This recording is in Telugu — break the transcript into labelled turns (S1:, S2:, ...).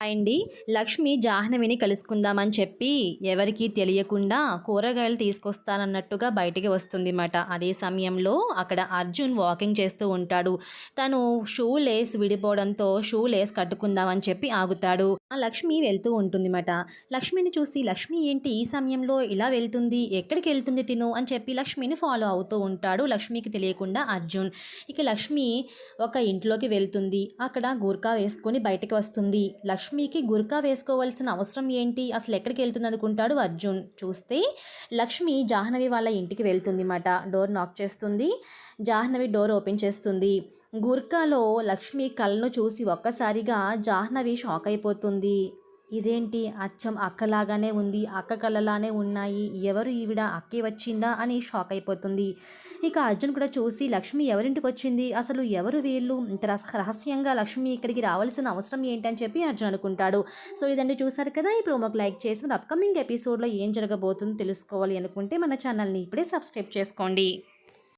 S1: అండి లక్ష్మి జాహ్నవిని కలుసుకుందామని చెప్పి ఎవరికీ తెలియకుండా కూరగాయలు తీసుకొస్తానన్నట్టుగా బయటికి వస్తుంది మాట అదే సమయంలో అక్కడ అర్జున్ వాకింగ్ చేస్తూ ఉంటాడు. తను షూ లేస్ విడిపోవడంతో షూ లేస్ కట్టుకుందామని చెప్పి ఆగుతాడు. ఆ లక్ష్మి వెళ్తూ ఉంటుంది మాట లక్ష్మిని చూసి లక్ష్మి ఏంటి? ఈ సమయంలో ఇలా వెళ్తుంది. ఎక్కడికి వెళ్తుంది తిను? అని చెప్పి లక్ష్మిని ఫాలో అవుతూ ఉంటాడు. లక్ష్మికి తెలియకుండా అర్జున్ ఇక లక్ష్మి ఒక ఇంట్లోకి వెళ్తుంది. అక్కడ గూర్ఖా వేసుకొని బయటకు వస్తుంది. లక్ష్మి లక్ష్మికి గుర్కా వేసుకోవాల్సిన అవసరం ఏంటి? అసలు ఎక్కడికి వెళ్తుంది అనుకుంటాడు అర్జున్. చూస్తే లక్ష్మి జాహ్నవి వాళ్ళ ఇంటికి వెళ్తుంది మాట డోర్ నాక్ చేస్తుంది. జాహ్నవి డోర్ ఓపెన్ చేస్తుంది. గుర్కాలో లక్ష్మి కళ్ళను చూసి ఒక్కసారిగా జాహ్నవి షాక్ అయిపోతుంది. ఇదేంటి? అచ్చం అక్కలాగానే ఉంది అక్క కళ్ళలానే ఉన్నాయి. ఎవరు ఈవిడ? అక్కే వచ్చిందా? అని షాక్ అయిపోతుంది. ఇక అర్జున్ కూడా చూసి లక్ష్మి ఎవరింటికి వచ్చింది అసలు ఎవరు వీళ్ళు? ఇంత రహస్యంగా లక్ష్మి ఇక్కడికి రావాల్సిన అవసరం ఏంటి అని చెప్పి అర్జున్ అనుకుంటాడు. సో ఇదండి చూసారు కదా? ఈ ప్రోమోకి లైక్ చేసి మన అప్కమింగ్ ఎపిసోడ్లో ఏం జరగబోతుందో తెలుసుకోవాలి అనుకుంటే మన ఛానల్ని ఇప్పుడే సబ్స్క్రైబ్ చేసుకోండి.